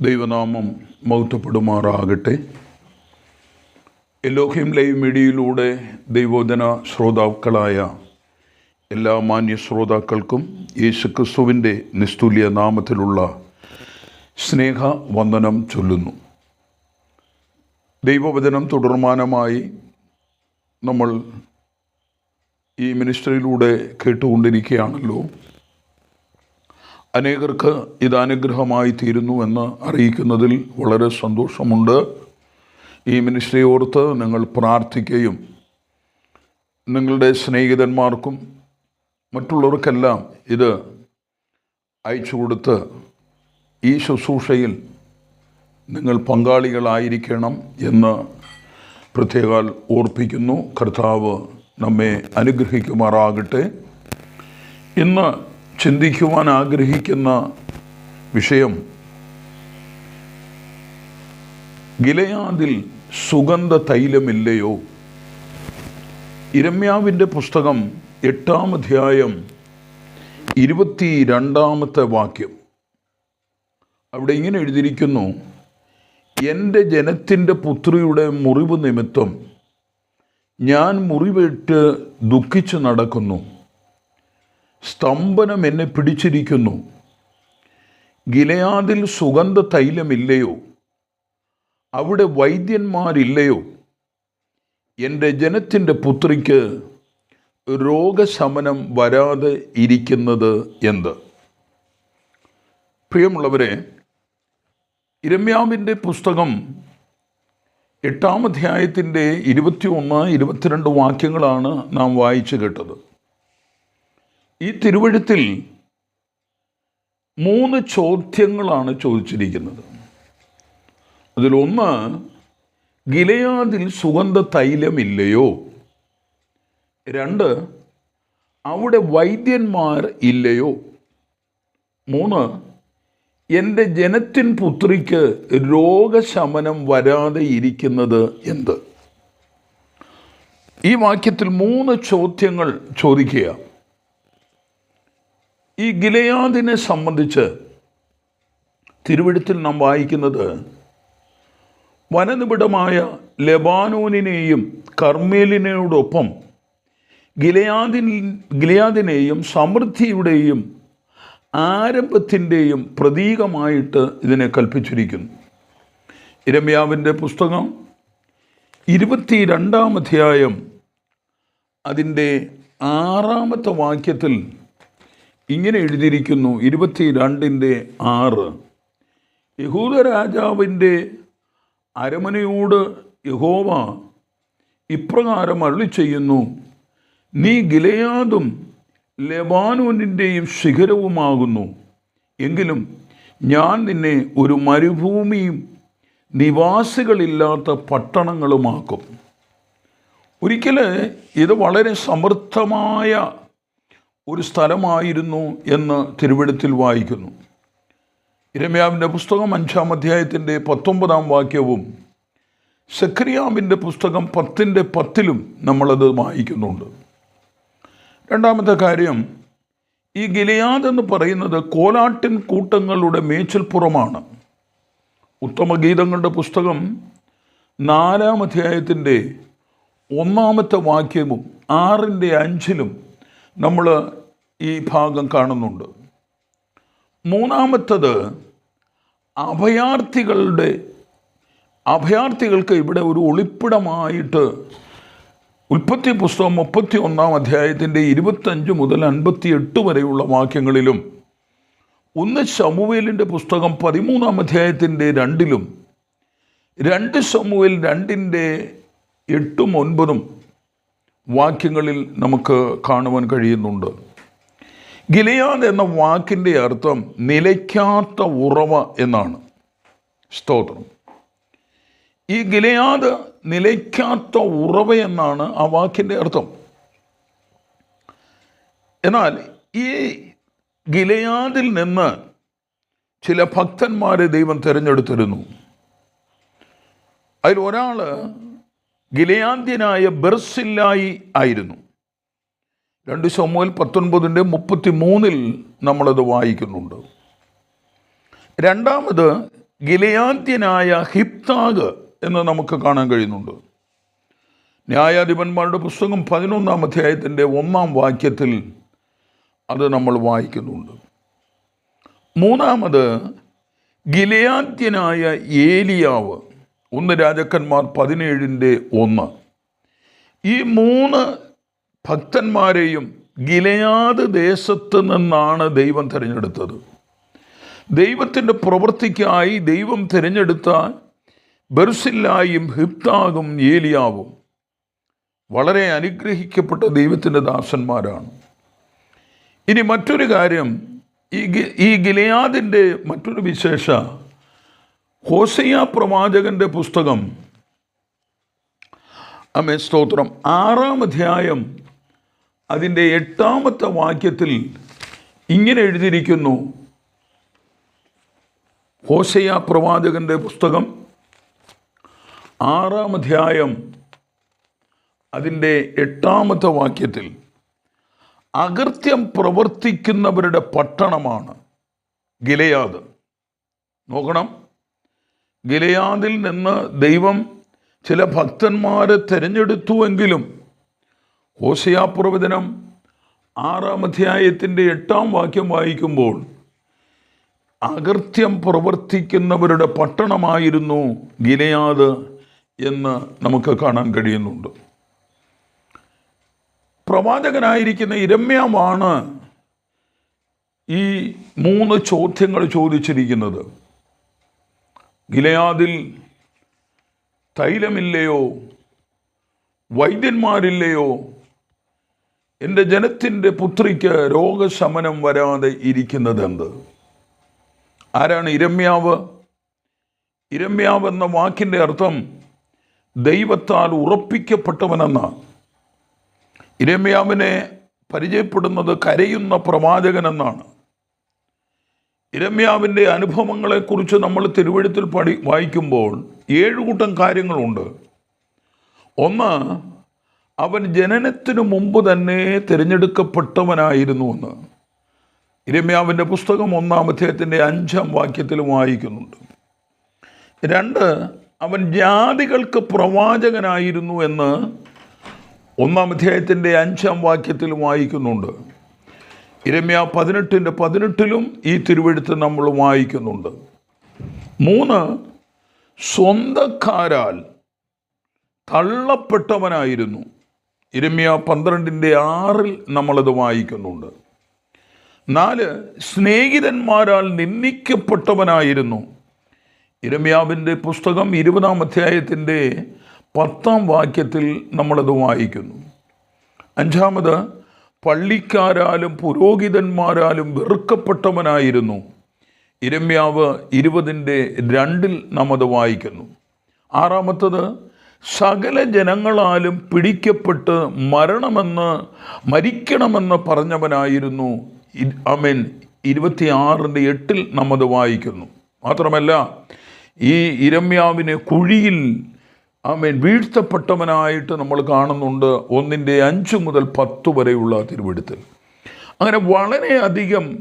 ദൈവനാമം മൗത്തപ്പെടുമാറാകട്ടെ Elohim live മീഡിയയിലൂടെ ദൈവോധന ശ്രോതാക്കളായ എല്ലാ മാന്യ ശ്രോതാക്കൾക്കും യേശു ക്രിസ്തുവിന്റെ നിസ്തുല്യ നാമത്തിലുള്ള സ്നേഹ വന്ദനം ചൊല്ലുന്നു. ദൈവവചനം തുടർമാനമായി നമ്മൾ ഈ മിനിസ്റ്ററിയിലൂടെ കേട്ടുകൊണ്ടിരിക്കുകയാണല്ലോ. അനേകർക്ക് ഇത് അനുഗ്രഹമായി തീരുന്നു എന്ന് അറിയിക്കുന്നതിൽ വളരെ സന്തോഷമുണ്ട്. ഈ മിനിസ്ട്രി ഓർത്ത് നിങ്ങൾ പ്രാർത്ഥിക്കുകയും നിങ്ങളുടെ സ്നേഹിതന്മാർക്കും മറ്റുള്ളവർക്കെല്ലാം ഇത് അയച്ചു കൊടുത്ത് ഈ ശുശ്രൂഷയിൽ നിങ്ങൾ പങ്കാളികളായിരിക്കണം എന്ന് പ്രത്യേകാൽ ഓർപ്പിക്കുന്നു. കർത്താവ് നമ്മെ അനുഗ്രഹിക്കുമാറാകട്ടെ. ഇന്ന് ചിന്തിക്കുവാൻ ആഗ്രഹിക്കുന്ന വിഷയം. ഗിലയാദിൽ സുഗന്ധ തൈലമില്ലയോ ഇരമ്യാവിന്റെ പുസ്തകം എട്ടാം അധ്യായം ഇരുപത്തി രണ്ടാമത്തെ വാക്യം. അവിടെ ഇങ്ങനെ എഴുതിയിരിക്കുന്നു എന്റെ ജനത്തിന്റെ പുത്രിയുടെ മുറിവ് നിമിത്തം ഞാൻ മുറിവേറ്റ് ദുഃഖിച്ചു നടക്കുന്നു. സ്തംഭനം എന്നെ പിടിച്ചിരിക്കുന്നു. ഗിലയാദിൽ സുഗന്ധ തൈലമില്ലയോ? അവിടെ വൈദ്യന്മാരില്ലയോ? എന്റെ ജനത്തിന്റെ പുത്രിക്ക് രോഗശമനം വരാതെ ഇരിക്കുന്നത് എന്ത്? പ്രിയമുള്ളവരെ ഇരമ്യാവിന്റെ പുസ്തകം എട്ടാം അധ്യായത്തിന്റെ ഇരുപത്തി ഒന്ന് ഇരുപത്തിരണ്ട് വാക്യങ്ങളാണ് നാം വായിച്ചു കേട്ടത്. ഈ തിരുവഴുത്തിൽ മൂന്ന് ചോദ്യങ്ങളാണ് ചോദിച്ചിരിക്കുന്നത്. അതിലൊന്ന് ഗിലയാദിൽ സുഗന്ധ തൈലമില്ലയോ രണ്ട് അവിടെ വൈദ്യന്മാർ ഇല്ലയോ? മൂന്ന് എന്റെ ജനത്തിൻ പുത്രിക്ക് രോഗശമനം വരാതെ ഇരിക്കുന്നത് എന്ത്? ഈ വാക്യത്തിൽ മൂന്ന് ചോദ്യങ്ങൾ ചോദിക്കുക ഈ ഗിലയാദിനെ സംബന്ധിച്ച് തിരുവഴുത്തിൽ നാം വായിക്കുന്നത് വനനിബിഡമായ ലെബാനോനിനെയും കർമ്മേലിനോടൊപ്പം ഗിലയാദിൻ ഗിലയാദിനെയും സമൃദ്ധിയുടെയും ആരംഭത്തിന്റെയും പ്രതീകമായിട്ട് ഇതിനെ കൽപ്പിച്ചിരിക്കുന്നു. ഇരമ്യാവിന്റെ പുസ്തകം ഇരുപത്തി രണ്ടാം അധ്യായം അതിന്റെ ആറാമത്തെ വാക്യത്തിൽ ഇങ്ങനെ എഴുതിയിരിക്കുന്നു ഇരുപത്തി രണ്ടിന്റെ ആറ്. യഹൂദ രാജാവിന്റെ അരമനയോട് യഹോവ ഇപ്രകാരം അരുളി ചെയ്യുന്നു നീ ഗിലയാദും ലെബാനോനിന്റെയും ശിഖരവുമാകുന്നു. എങ്കിലും ഞാൻ നിന്നെ ഒരു മരുഭൂമിയും നിവാസികളില്ലാത്ത പട്ടണങ്ങളുമാക്കും. ഒരിക്കൽ ഇത് വളരെ സമൃദ്ധമായ ഒരു സ്ഥലമായിരുന്നു എന്ന് തിരുവിടത്തിൽ വായിക്കുന്നു. ഇരമ്യാവിന്റെ പുസ്തകം അഞ്ചാം അധ്യായത്തിന്റെ പത്തൊമ്പതാം വാക്യവും സെക്രിയാമിന്റെ പുസ്തകം പത്തിന്റെ പത്തിലും നമ്മളത് വായിക്കുന്നുണ്ട്. രണ്ടാമത്തെ കാര്യം ഈ ഗിലയാദ് എന്ന് പറയുന്നത് കോലാട്ടിൻ കൂട്ടങ്ങളുടെ മേച്ചിൽപ്പുറമാണ്. ഉത്തമഗീതങ്ങളുടെ പുസ്തകം നാലാം അധ്യായത്തിന്റെ ഒന്നാമത്തെ വാക്യവും ആറിന്റെ അഞ്ചിലും നമ്മൾ ഈ ഭാഗം കാണുന്നുണ്ട്. മൂന്നാമത്തത് അഭയാർത്ഥികളുടെ അഭയാർത്ഥികൾക്ക് ഇവിടെ ഒരു ഒളിപ്പിടമായിട്ട് ഉൽപ്പത്തി പുസ്തകം മുപ്പത്തി ഒന്നാം അധ്യായത്തിന്റെ ഇരുപത്തഞ്ച് മുതൽ അൻപത്തി എട്ട് വരെയുള്ള വാക്യങ്ങളിലും ഒന്ന് ശമുവേലിന്റെ പുസ്തകം പതിമൂന്നാം അധ്യായത്തിന്റെ രണ്ടിലും രണ്ട് ശമുവേൽ രണ്ടിന്റെ എട്ടും ഒൻപതും വാക്യങ്ങളിൽ നമുക്ക് കാണുവാൻ കഴിയുന്നുണ്ട്. ഗിലയാദ് എന്ന വാക്കിന്റെ അർത്ഥം നിലയ്ക്കാത്ത ഉറവ എന്നാണ്. സ്തോത്രം. ഈ ഗിലയാദ് നിലയ്ക്കാത്ത ഉറവ എന്നാണ് ആ വാക്കിന്റെ അർത്ഥം. എന്നാൽ ഈ ഗിലയാദിൽ നിന്ന് ചില ഭക്തന്മാരെ ദൈവം തിരഞ്ഞെടുത്തിരുന്നു. അതിൽ ഒരാൾ ഗിലയാന്ത്യനായ ബെർസില്ലായി ആയിരുന്നു. രണ്ട് ശമുവൽ പത്തൊൻപതിന്റെ മുപ്പത്തി മൂന്നിൽ നമ്മളത് വായിക്കുന്നുണ്ട്. രണ്ടാമത് ഗിലയാന്ത്യനായ ഹിപ്താഗ് എന്ന് നമുക്ക് കാണാൻ കഴിയുന്നുണ്ട്. ന്യായാധിപന്മാരുടെ പുസ്തകം പതിനൊന്നാം അധ്യായത്തിന്റെ ഒന്നാം വാക്യത്തിൽ അത് നമ്മൾ വായിക്കുന്നുണ്ട്. മൂന്നാമത് ഗിലയാന്ത്യനായ ഏലിയാവ് ഒന്ന് രാജാക്കന്മാർ പതിനേഴിന്റെ ഒന്ന്. ഈ മൂന്ന് ഭക്തന്മാരെയും ഗിലയാത് ദേശത്ത് നിന്നാണ് ദൈവം തിരഞ്ഞെടുത്തത്. ദൈവത്തിന്റെ പ്രവൃത്തിക്കായി ദൈവം തിരഞ്ഞെടുത്ത ബെർസില്ലായും ഹിപ്താകും ഏലിയാവും വളരെ അനുഗ്രഹിക്കപ്പെട്ട ദൈവത്തിന്റെ ദാസന്മാരാണ്. ഇനി മറ്റൊരു കാര്യം ഈ ഈ ഗിലയാദിന്റെ മറ്റൊരു വിശേഷ ഹോസയ പ്രവാചകന്റെ പുസ്തകം. അമ്മ സ്തോത്രം. ആറാം അധ്യായം അതിന്റെ എട്ടാമത്തെ വാക്യത്തിൽ ഇങ്ങനെ എഴുതിയിരിക്കുന്നു. ഹോസയ പ്രവാചകന്റെ പുസ്തകം ആറാം അധ്യായം അതിന്റെ എട്ടാമത്തെ വാക്യത്തിൽ അകൃത്യം പ്രവർത്തിക്കുന്നവരുടെ പട്ടണമാണ് ഗിലയാദ്. നോക്കണം. ഗിലയാദിൽ നിന്ന് ദൈവം ചില ഭക്തന്മാരെ തിരഞ്ഞെടുത്തുവെങ്കിലും ഹോസയാപ്രവചനം ആറാം അധ്യായത്തിന്റെ എട്ടാം വാക്യം വായിക്കുമ്പോൾ അകൃത്യം പ്രവർത്തിക്കുന്നവരുടെ പട്ടണമായിരുന്നു ഗിലയാദ് എന്ന് നമുക്ക് കാണാൻ കഴിയുന്നുണ്ട്. പ്രവാചകനായിരിക്കുന്ന ഇരമ്യാവാണ് ഈ മൂന്ന് ചോദ്യങ്ങൾ ചോദിച്ചിരിക്കുന്നത്. ഗിലയാദിൽ തൈലമില്ലയോ? വൈദ്യന്മാരില്ലയോ? എന്റെ ജനത്തിന്റെ പുത്രിക്ക് രോഗശമനം വരാതെ ഇരിക്കുന്നതെന്ത് ആരാണ് ഇരമ്യാവ്? ഇരമ്യാവ് എന്ന വാക്കിന്റെ അർത്ഥം ദൈവത്താൽ ഉറപ്പിക്കപ്പെട്ടവനെന്നാണ് ഇരമ്യാവിനെ പരിചയപ്പെടുന്നത് കരയുന്ന പ്രവാചകൻ എന്നാണ് ഇരമ്യാവിന്റെ അനുഭവങ്ങളെക്കുറിച്ച് നമ്മൾ തിരുവഴുത്തിൽ പഠി വായിക്കുമ്പോൾ ഏഴ് കൂട്ടം കാര്യങ്ങളുണ്ട്. ഒന്ന് അവൻ ജനനത്തിനു മുമ്പ് തന്നെ തിരഞ്ഞെടുക്കപ്പെട്ടവനായിരുന്നു എന്ന്. ഇരമ്യാവിന്റെ പുസ്തകം ഒന്നാം അധ്യായത്തിന്റെ അഞ്ചാം വാക്യത്തിലും വായിക്കുന്നുണ്ട്. രണ്ട് അവൻ ജാതികൾക്ക് പ്രവാചകനായിരുന്നു എന്ന് ഒന്നാം അധ്യായത്തിന്റെ അഞ്ചാം വാക്യത്തിൽ വായിക്കുന്നുണ്ട്. ഇരമ്യ പതിനെട്ടിന്റെ പതിനെട്ടിലും ഈ തിരുവെഴുത്ത് നമ്മൾ വായിക്കുന്നുണ്ട്. മൂന്ന് സ്വന്തക്കാരാൽ തള്ളപ്പെട്ടവനായിരുന്നു. ഇരമ്യ പന്ത്രണ്ടിന്റെ ആറിൽ നമ്മളത് വായിക്കുന്നുണ്ട്. നാല് സ്നേഹിതന്മാരാൽ നിന്ദിക്കപ്പെട്ടവനായിരുന്നു. ഇരമ്യാവിന്റെ പുസ്തകം ഇരുപതാം അധ്യായത്തിന്റെ പത്താം വാക്യത്തിൽ നമ്മളത് വായിക്കുന്നു. അഞ്ചാമത് പള്ളിക്കാരാലും പുരോഹിതന്മാരാലും വെറുക്കപ്പെട്ടവനായിരുന്നു. ഇരമ്യാവ് ഇരുപതിന്റെ രണ്ടിൽ നാം അത് വായിക്കുന്നു. ആറാമത്തത് സകല ജനങ്ങളാലും പിടിക്കപ്പെട്ട് മരണമെന്ന് മരിക്കണമെന്ന് പറഞ്ഞവനായിരുന്നു. അമേൻ ഇരുപത്തിയാറിന്റെ എട്ടിൽ നാം അത് വായിക്കുന്നു. മാത്രമല്ല ഈ ഇരമ്യാവിനെ കുഴിയിൽ ആമേൻ. വീഴ്ത്തപ്പെട്ടവനായിട്ട് നമ്മൾ കാണുന്നുണ്ട് ഒന്നിന്റെ അഞ്ച് മുതൽ പത്ത് വരെയുള്ള തിരുവെടുത്തിൽ അങ്ങനെ വളരെയധികം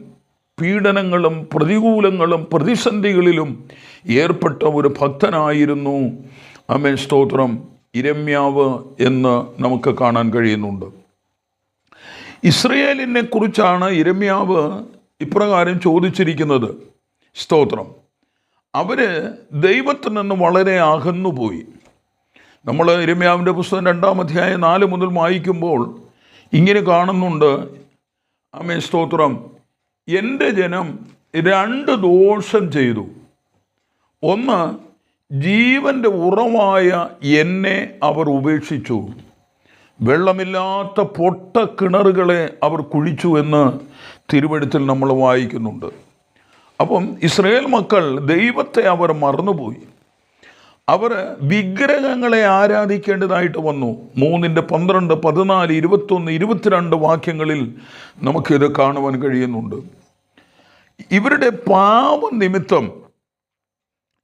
പീഡനങ്ങളും പ്രതികൂലങ്ങളും പ്രതിസന്ധികളിലും ഏർപ്പെട്ട ഒരു ഭക്തനായിരുന്നു അമേൻ സ്തോത്രം ഇരമ്യാവ് എന്ന് നമുക്ക് കാണാൻ കഴിയുന്നുണ്ട്. ഇസ്രയേലിനെ കുറിച്ചാണ് ഇരമ്യാവ് ഇപ്രകാരം ചോദിച്ചിരിക്കുന്നത്. സ്തോത്രം. അവർ ദൈവത്തിൽ നിന്ന് വളരെ അകന്നുപോയി. നമ്മൾ ഇരമ്യാവിന്റെ പുസ്തകം രണ്ടാം അധ്യായം നാല് മുതൽ വായിക്കുമ്പോൾ ഇങ്ങനെ കാണുന്നുണ്ട് അമേ സ്തോത്രം. എന്റെ ജനം രണ്ട് ദോഷം ചെയ്തു. ഒന്ന് ജീവന്റെ ഉറവായ എന്നെ അവർ ഉപേക്ഷിച്ചു. വെള്ളമില്ലാത്ത പൊട്ട കിണറുകളെ അവർ കുഴിച്ചു എന്ന് തിരുവഴുത്തിൽ നമ്മൾ വായിക്കുന്നുണ്ട്. അപ്പം ഇസ്രയേൽ മക്കൾ ദൈവത്തെ അവർ മറന്നുപോയി. അവർ വിഗ്രഹങ്ങളെ ആരാധിക്കേണ്ടതായിട്ട് വന്നു. മൂന്നിന്റെ പന്ത്രണ്ട് പതിനാല് ഇരുപത്തൊന്ന് ഇരുപത്തിരണ്ട് വാക്യങ്ങളിൽ നമുക്കിത് കാണുവാൻ കഴിയുന്നുണ്ട്. ഇവരുടെ പാപം നിമിത്തം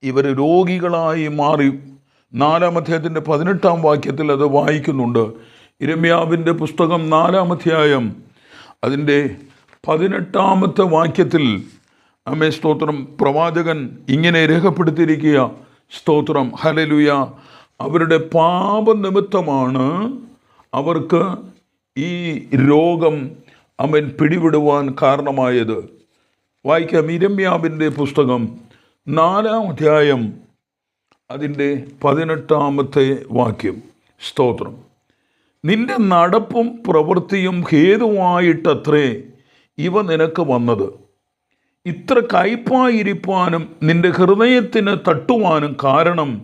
ഇവർ രോഗികളായി മാറി. നാലാം അധ്യായത്തിന്റെ പതിനെട്ടാം വാക്യത്തിൽ അത് വായിക്കുന്നുണ്ട്. ഇരമ്യാവിന്റെ പുസ്തകം നാലാം അധ്യായം അതിന്റെ പതിനെട്ടാമത്തെ വാക്യത്തിൽ അമേ സ്തോത്രം പ്രവാചകൻ ഇങ്ങനെ രേഖപ്പെടുത്തിയിരിക്കുക. സ്തോത്രം. ഹലലുയ അവരുടെ പാപനിമിത്തമാണ് അവർക്ക് ഈ രോഗം അവൻ പിടിവിടുവാൻ കാരണമായത്. വായിക്കാം ഇരമ്യാവിന്റെ പുസ്തകം നാലാം അധ്യായം അതിന്റെ പതിനെട്ടാമത്തെ വാക്യം. സ്തോത്രം. നിന്റെ നടപ്പും പ്രവൃത്തിയും ഹേതുവായിട്ടത്രേ ഇവ നിനക്ക് വന്നത്. ഇത്ര കയ്പായിരിക്കാനും നിന്റെ ഹൃദയത്തിന് തട്ടുവാനും കാരണം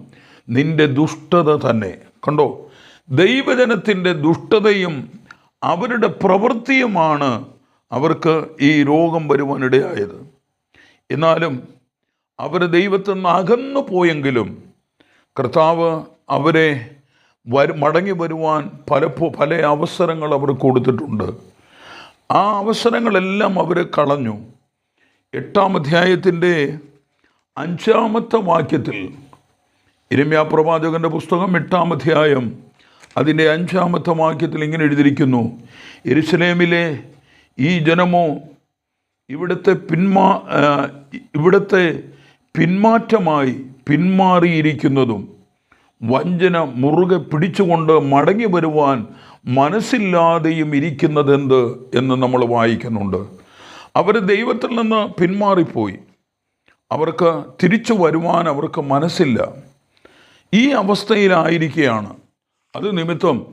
നിന്റെ ദുഷ്ടത തന്നെ. കണ്ടോ? ദൈവജനത്തിന്റെ ദുഷ്ടതയും അവരുടെ പ്രവൃത്തിയുമാണ് അവർക്ക് ഈ രോഗം വരുവാനിടയായത്. എന്നാലും അവർ ദൈവത്തിൽ നിന്ന് അകന്നു പോയെങ്കിലും കർത്താവ് അവരെ വരു മടങ്ങി വരുവാൻ പലപ്പോ പല അവസരങ്ങൾ അവർ കൊടുത്തിട്ടുണ്ട്. ആ അവസരങ്ങളെല്ലാം അവർ കളഞ്ഞു. എട്ടാം അധ്യായത്തിന്റെ അഞ്ചാമത്തെ വാക്യത്തിൽ ഇരമ്യാ പ്രവാചകന്റെ പുസ്തകം എട്ടാം അധ്യായം അതിന്റെ അഞ്ചാമത്തെ വാക്യത്തിൽ ഇങ്ങനെ എഴുതിയിരിക്കുന്നു എരുസലേമിലെ ഈ ജനമോ ഇവിടുത്തെ പിന്മാ ഇവിടുത്തെ പിന്മാറ്റമായി പിന്മാറിയിരിക്കുന്നതും വഞ്ചന മുറുകെ പിടിച്ചുകൊണ്ട് മടങ്ങി വരുവാൻ മനസ്സില്ലാതെയും ഇരിക്കുന്നതെന്ത്? എന്ന് നമ്മൾ വായിക്കുന്നുണ്ട്. അവർ ദൈവത്തിൽ നിന്ന് പിന്മാറിപ്പോയി. അവർക്ക് തിരിച്ചു വരുവാൻ അവർക്ക് മനസ്സില്ല. ഈ അവസ്ഥയിലായിരിക്കുകയാണ്. അത് നിമിത്തം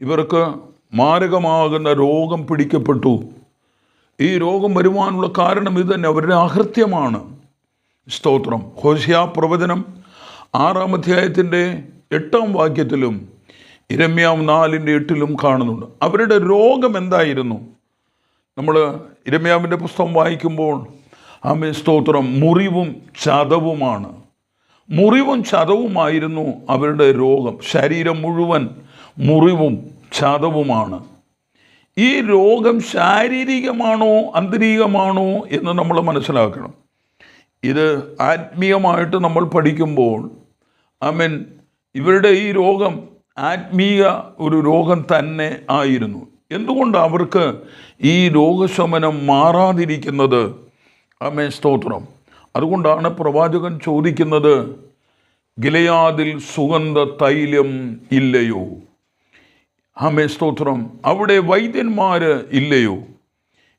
ഇവർക്ക് മാരകമാകുന്ന രോഗം പിടിക്കപ്പെട്ടു. ഈ രോഗം വരുവാനുള്ള കാരണം ഇത് തന്നെ. അവരുടെ അഹൃത്യമാണ് സ്തോത്രം. ഹോഷ്യ പ്രവചനം ആറാം അധ്യായത്തിന്റെ എട്ടാം വാക്യത്തിലും ഇരമ്യാവ് നാലിന്റെ എട്ടിലും കാണുന്നുണ്ട്. അവരുടെ രോഗം എന്തായിരുന്നു? നമ്മൾ ഇരമ്യാവിന്റെ പുസ്തകം വായിക്കുമ്പോൾ ആമേ സ്തോത്രം. മുറിവും ചതവുമാണ്. മുറിവും ചതവുമായിരുന്നു അവരുടെ രോഗം. ശരീരം മുഴുവൻ മുറിവും ചതവുമാണ്. ഈ രോഗം ശാരീരികമാണോ അന്തരീകമാണോ എന്ന് നമ്മൾ മനസ്സിലാക്കണം. ഇത് ആത്മീയമായിട്ട് നമ്മൾ പഠിക്കുമ്പോൾ ആമൻ ഇവരുടെ ഈ രോഗം ആത്മീയ ഒരു രോഗം തന്നെ ആയിരുന്നു. എന്തുകൊണ്ട് അവർക്ക് ഈ രോഗശമനം മാറാതിരിക്കുന്നത്? അമ്മേ സ്തോത്രം. അതുകൊണ്ടാണ് പ്രവാചകൻ ചോദിക്കുന്നത് ഗിലയാദിൽ സുഗന്ധ തൈലം ഇല്ലയോ? ആമേ സ്തോത്രം. അവിടെ വൈദ്യന്മാർ ഇല്ലയോ?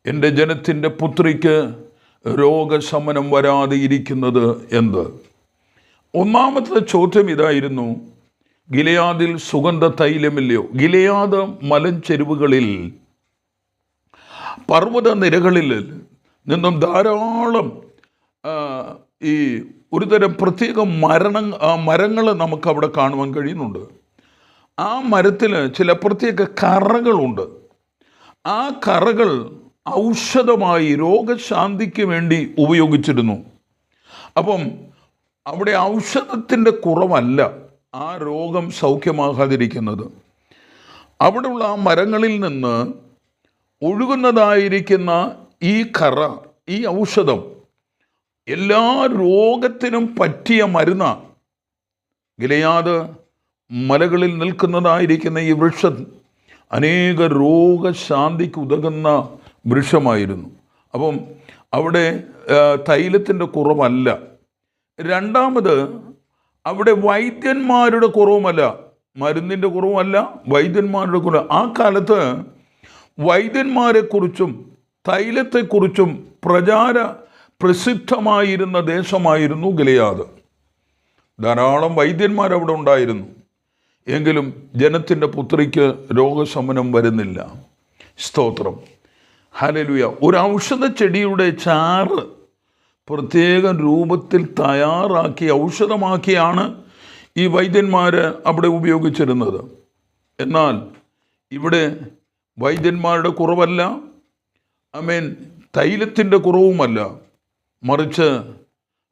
എന്റെ ജനത്തിന്റെ പുത്രിക്ക് രോഗശമനം വരാതെ ഇരിക്കുന്നത് എന്ത്? ഒന്നാമത്തെ ചോദ്യം ഇതായിരുന്നു. ഗിലയാദിൽ സുഗന്ധ തൈലമില്ലയോ ഗിലയാദ് മലഞ്ചെരുവുകളിൽ പർവത നിരകളിൽ നിന്നും ധാരാളം ഈ ഒരുതരം പ്രത്യേക മരണ മരങ്ങൾ നമുക്ക് അവിടെ കാണുവാൻ കഴിയുന്നുണ്ട്. ആ മരത്തിൽ ചില പ്രത്യേക കറകളുണ്ട്. ആ കറകൾ ഔഷധമായി രോഗശാന്തിക്ക് വേണ്ടി ഉപയോഗിച്ചിരുന്നു. അപ്പം അവിടെ ഔഷധത്തിന്റെ കുറവല്ല. ആ രോഗം സൗഖ്യമാകാതിരിക്കുന്നത്. അവിടെയുള്ള ആ മരങ്ങളിൽ നിന്ന് ഒഴുകുന്നതായിരിക്കുന്ന ഈ കറ ഈ ഔഷധം എല്ലാ രോഗത്തിനും പറ്റിയ മരുന്ന. ഗിലയാത് മലകളിൽ നിൽക്കുന്നതായിരിക്കുന്ന ഈ വൃക്ഷം അനേക രോഗശാന്തിക്ക് ഉതകുന്ന വൃക്ഷമായിരുന്നു. അപ്പം അവിടെ തൈലത്തിന്റെ കുറവല്ല. രണ്ടാമത് അവിടെ വൈദ്യന്മാരുടെ കുറവുമല്ല. മരുന്നിന്റെ കുറവുമല്ല വൈദ്യന്മാരുടെ കുറവ്. ആ കാലത്ത് വൈദ്യന്മാരെക്കുറിച്ചും തൈലത്തെക്കുറിച്ചും പ്രചാര പ്രസിദ്ധമായിരുന്ന ദേശമായിരുന്നു ഗിലയാദ്. ധാരാളം വൈദ്യന്മാർ അവിടെ ഉണ്ടായിരുന്നു. എങ്കിലും ജനത്തിന്റെ പുത്രിക്ക് രോഗശമനം വരുന്നില്ല. സ്തോത്രം. ഹലലുയ ഒരു ഔഷധ ചെടിയുടെ ചാറ് പ്രത്യേക രൂപത്തിൽ തയ്യാറാക്കി ഔഷധമാക്കിയാണ് ഈ വൈദ്യന്മാർ അവിടെ ഉപയോഗിച്ചിരുന്നത്. എന്നാൽ ഇവിടെ വൈദ്യന്മാരുടെ കുറവല്ല ഐ മീൻ തൈലത്തിന്റെ കുറവുമല്ല. മറിച്ച്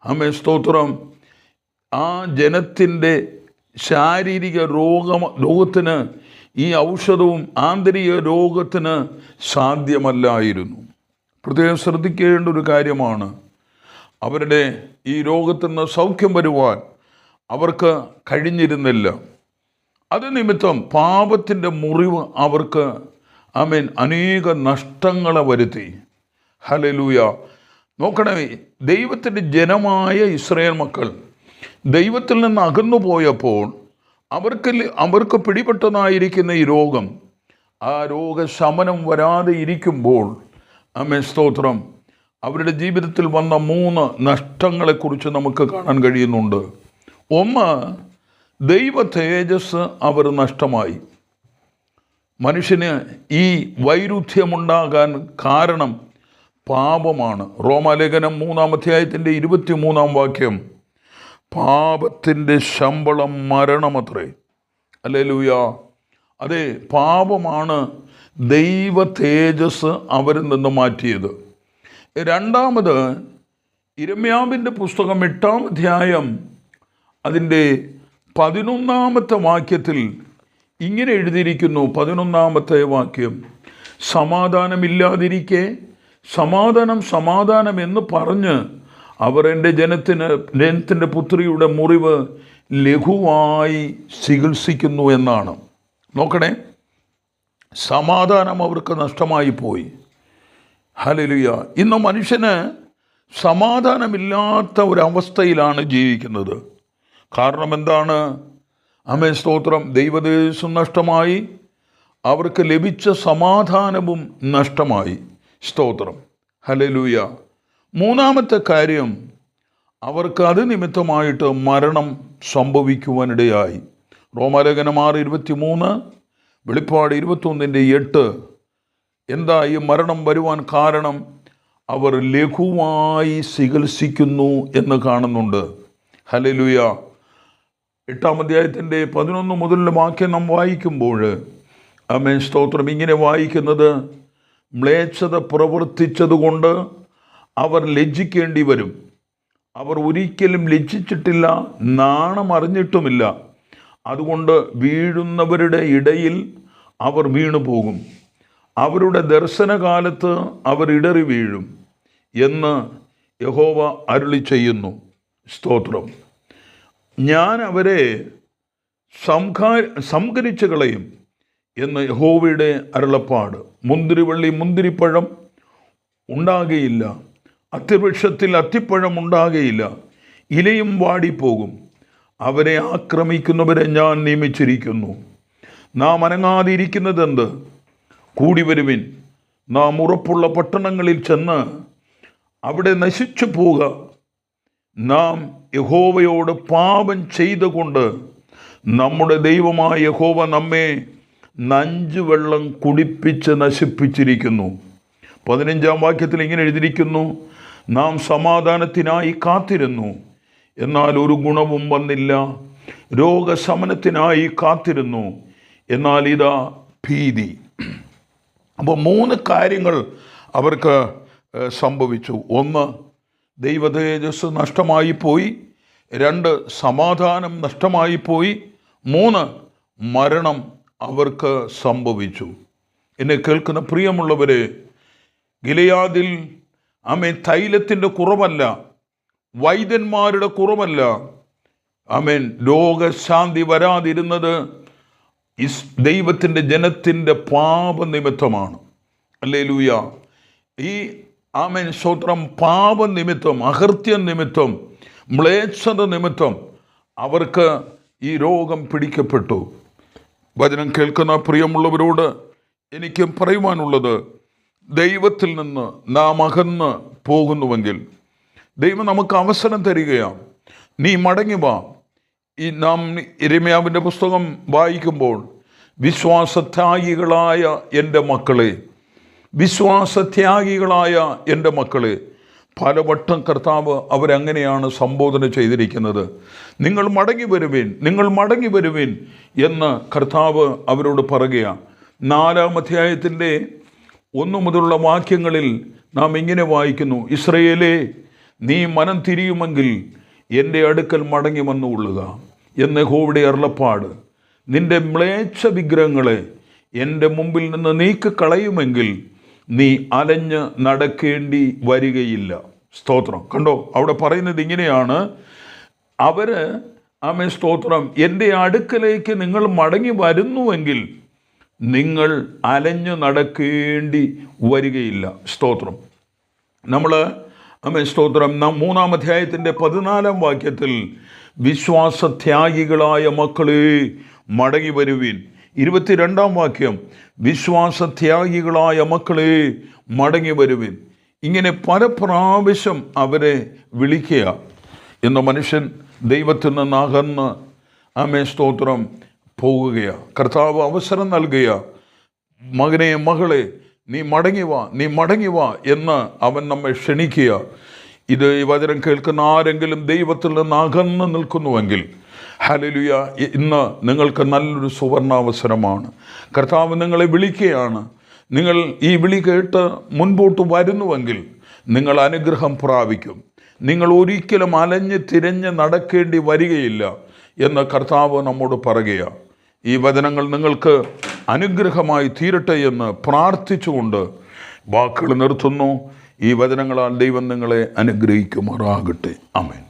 അമേ സ്തോത്രം ആ ജനത്തിന്റെ ശാരീരിക രോഗം രോഗത്തിന് ഈ ഔഷധവും ആന്തരിക രോഗത്തിന് സാധ്യമല്ലായിരുന്നു. പ്രത്യേകം ശ്രദ്ധിക്കേണ്ട ഒരു കാര്യമാണ് അവരുടെ ഈ രോഗത്തിൽ നിന്ന് സൗഖ്യം വരുവാൻ അവർക്ക് കഴിഞ്ഞിരുന്നില്ല. അത് നിമിത്തം പാപത്തിന്റെ മുറിവ് അവർക്ക് അമേൻ അനേക നഷ്ടങ്ങളെ വരുത്തി. ഹലലൂയ നോക്കണമേ ദൈവത്തിന്റെ ജനമായ ഇസ്രയേൽ മക്കൾ ദൈവത്തിൽ നിന്ന് അകന്നു പോയപ്പോൾ അവർക്ക് അവർക്ക് പിടിപെട്ടതായിരിക്കുന്ന ഈ രോഗം ആ രോഗശമനം വരാതെ ഇരിക്കുമ്പോൾ അമ്മേ സ്തോത്രം. അവരുടെ ജീവിതത്തിൽ വന്ന മൂന്ന് നഷ്ടങ്ങളെക്കുറിച്ച് നമുക്ക് കാണാൻ കഴിയുന്നുണ്ട്. ഒന്ന് ദൈവ തേജസ് അവർ നഷ്ടമായി. മനുഷ്യന് ഈ വൈരുദ്ധ്യമുണ്ടാകാൻ കാരണം പാപമാണ്. റോമാലേഖനം മൂന്നാം അധ്യായത്തിന്റെ ഇരുപത്തി മൂന്നാം വാക്യം പാപത്തിന്റെ ശമ്പളം മരണമത്രേ. അല്ലേ ലൂയ അതെ പാപമാണ് ദൈവ തേജസ് അവരിൽ നിന്ന് മാറ്റിയത്. രണ്ടാമത് ഇരമ്യാവിന്റെ പുസ്തകം എട്ടാം അധ്യായം അതിന്റെ പതിനൊന്നാമത്തെ വാക്യത്തിൽ ഇങ്ങനെ എഴുതിയിരിക്കുന്നു പതിനൊന്നാമത്തെ വാക്യം. സമാധാനമില്ലാതിരിക്കെ സമാധാനം സമാധാനം എന്ന് പറഞ്ഞ് അവർ എന്റെ ജനത്തിന് ജനത്തിന്റെ പുത്രിയുടെ മുറിവ് ലഘുവായി ചികിത്സിക്കുന്നു എന്നാണ്. നോക്കണേ സമാധാനം അവർക്ക് നഷ്ടമായി പോയി. ഹലലുയ ഇന്ന് മനുഷ്യന് സമാധാനമില്ലാത്ത ഒരവസ്ഥയിലാണ് ജീവിക്കുന്നത്. കാരണം എന്താണ്? അമേ സ്തോത്രം. ദൈവദേശം നഷ്ടമായി. അവർക്ക് ലഭിച്ച സമാധാനവും നഷ്ടമായി. സ്തോത്രം. ഹലലുയ മൂന്നാമത്തെ കാര്യം അവർക്ക് അത് നിമിത്തമായിട്ട് മരണം സംഭവിക്കുവാനിടയായി. റോമാലേഖനം ആറ് ഇരുപത്തി മൂന്ന് വെളിപ്പാട് ഇരുപത്തൊന്നിന്റെ എട്ട്. എന്താ ഈ മരണം വരുവാൻ കാരണം? അവർ ലഘുവായി ചികിത്സിക്കുന്നു എന്ന് കാണുന്നുണ്ട്. ഹലലുയ എട്ടാം അധ്യായത്തിന്റെ പതിനൊന്ന് മുതലുള്ള വാക്യം നാം വായിക്കുമ്പോൾ അമേൻ സ്തോത്രം. ഇങ്ങനെ വായിക്കുന്നത് മ്ലേച്ഛത പ്രവർത്തിച്ചതുകൊണ്ട് അവർ ലജ്ജിക്കേണ്ടി വരും. അവർ ഒരിക്കലും ലജ്ജിച്ചിട്ടില്ല നാണം അറിഞ്ഞിട്ടുമില്ല. അതുകൊണ്ട് വീഴുന്നവരുടെ ഇടയിൽ അവർ വീണു പോകും അവരുടെ ദർശനകാലത്ത് അവർ ഇടറി വീഴും എന്ന് യഹോവ അരുളി ചെയ്യുന്നു. സ്തോത്രം. ഞാൻ അവരെ സംഘാ കളയും എന്ന് യഹോവയുടെ അരുളപ്പാട്. മുന്തിരിവള്ളി മുന്തിരിപ്പഴം ഉണ്ടാകുകയില്ല അത്തിവൃക്ഷത്തിൽ അത്തിപ്പഴം ഉണ്ടാകുകയില്ല ഇലയും വാടിപ്പോകും. അവരെ ആക്രമിക്കുന്നവരെ ഞാൻ നിയമിച്ചിരിക്കുന്നു. നാം അനങ്ങാതിരിക്കുന്നതെന്ത്? കൂടി വരുവിൻ. നാം ഉറപ്പുള്ള പട്ടണങ്ങളിൽ ചെന്ന് അവിടെ നശിച്ചു പോവുക. നാം യഹോവയോട് പാപം ചെയ്തുകൊണ്ട് നമ്മുടെ ദൈവമായ യഹോവ നമ്മെ നഞ്ചു വെള്ളം കുടിപ്പിച്ച് നശിപ്പിച്ചിരിക്കുന്നു. പതിനഞ്ചാം വാക്യത്തിൽ ഇങ്ങനെ എഴുതിയിരിക്കുന്നു നാം സമാധാനത്തിനായി കാത്തിരുന്നു എന്നാൽ ഒരു ഗുണവും വന്നില്ല. രോഗശമനത്തിനായി കാത്തിരുന്നു എന്നാൽ ഇതാ ഭീതി. അപ്പോൾ മൂന്ന് കാര്യങ്ങൾ അവർക്ക് സംഭവിച്ചു. ഒന്ന് ദൈവതേജസ് നഷ്ടമായി പോയി. രണ്ട് സമാധാനം നഷ്ടമായി പോയി. മൂന്ന് മരണം അവർക്ക് സംഭവിച്ചു. എന്നെ കേൾക്കുന്ന പ്രിയമുള്ളവരെ ഗിലയാദിൽ ആമേ തൈലത്തിന്റെ കുറവല്ല വൈദ്യന്മാരുടെ കുറവല്ല ആമേൻ ലോകശാന്തി വരാതിരുന്നത് ദൈവത്തിന്റെ ജനത്തിന്റെ പാപനിമിത്തമാണ്. അല്ലേ ലൂയ ഈ ആമേൻ സ്തോത്രം പാപനിമിത്തം അഹൃത്യ നിമിത്തം മ്ലേച്ഛത നിമിത്തം അവർക്ക് ഈ രോഗം പിടിക്കപ്പെട്ടു. വചനം കേൾക്കുന്ന പ്രിയമുള്ളവരോട് എനിക്ക് പറയുവാനുള്ളത് ദൈവത്തിൽ നിന്ന് നാം അകന്ന് പോകുന്നുവെങ്കിൽ ദൈവം നമുക്ക് അവസരം തരികയാണ്. നീ മടങ്ങി വാ. ഈ നാം ഇരമ്യാവിന്റെ പുസ്തകം വായിക്കുമ്പോൾ വിശ്വാസത്യാഗികളായ എന്റെ മക്കളെ വിശ്വാസത്യാഗികളായ എന്റെ മക്കളെ പലവട്ടം കർത്താവ് അവരങ്ങനെയാണ് സംബോധന ചെയ്തിരിക്കുന്നത്. നിങ്ങൾ മടങ്ങി വരുവിൻ നിങ്ങൾ മടങ്ങി വരുവിൻ എന്ന് കർത്താവ് അവരോട് പറയുകയാണ് നാലാം അധ്യായത്തിന്റെ ഒന്നു മുതലുള്ള വാക്യങ്ങളിൽ നാം ഇങ്ങനെ വായിക്കുന്നു ഇസ്രയേലേ നീ മനം തിരിയുമെങ്കിൽ എന്റെ അടുക്കൽ മടങ്ങി വന്നുകൊള്ളുക എന്ന് ഹോവിടെ അരുളപ്പാട് നിന്റെ മ്ലേച്ഛ വിഗ്രഹങ്ങളെ എന്റെ മുമ്പിൽ നിന്ന് നീക്കി കളയുമെങ്കിൽ നീ അലഞ്ഞ് നടക്കേണ്ടി വരികയില്ല. സ്തോത്രം. കണ്ടോ അവിടെ പറയുന്നത് ഇങ്ങനെയാണ്. അവർ ആമേ സ്തോത്രം എന്റെ അടുക്കലേക്ക് നിങ്ങൾ മടങ്ങി വരുന്നുവെങ്കിൽ നിങ്ങൾ അലഞ്ഞു നടക്കേണ്ടി വരികയില്ല. സ്തോത്രം. നമ്മൾ അമ്മേ സ്തോത്രം. നാം മൂന്നാം അധ്യായത്തിന്റെ പതിനാലാം വാക്യത്തിൽ വിശ്വാസത്യാഗികളായ മക്കളെ മടങ്ങി വരുവീൻ. ഇരുപത്തിരണ്ടാം വാക്യം വിശ്വാസത്യാഗികളായ മക്കളെ മടങ്ങി വരുവിൻ. ഇങ്ങനെ പല പ്രാവശ്യം അവരെ വിളിക്കുക എന്ന മനുഷ്യൻ ദൈവത്തിൽ നിന്ന് അകന്ന് സ്തോത്രം പോകുകയാണ് കർത്താവ് അവസരം നൽകുക മകനെ മകളെ നീ മടങ്ങി വാ നീ മടങ്ങി വാ എന്ന് അവൻ നമ്മെ ക്ഷണിക്കുക. ഇത് ഈ വചനം കേൾക്കുന്ന ആരെങ്കിലും ദൈവത്തിൽ നിന്ന് അകന്ന് നിൽക്കുന്നുവെങ്കിൽ ഹലലുയ ഇന്ന് നിങ്ങൾക്ക് നല്ലൊരു സുവർണാവസരമാണ്. കർത്താവ് നിങ്ങളെ വിളിക്കുകയാണ്. നിങ്ങൾ ഈ വിളി കേട്ട് മുൻപോട്ട് വരുന്നുവെങ്കിൽ നിങ്ങൾ അനുഗ്രഹം പ്രാപിക്കും. നിങ്ങൾ ഒരിക്കലും അലഞ്ഞ് തിരഞ്ഞ് നടക്കേണ്ടി വരികയില്ല എന്ന് കർത്താവ് നമ്മോട് പറയുക ഈ വചനങ്ങൾ നിങ്ങൾക്ക് അനുഗ്രഹമായി തീരട്ടെ എന്ന് പ്രാർത്ഥിച്ചുകൊണ്ട് വാക്കുകൾ നിർത്തുന്നു. ഈ വചനങ്ങളാൽ ദൈവം നിങ്ങളെ അനുഗ്രഹിക്കുമാറാകട്ടെ. അമേൻ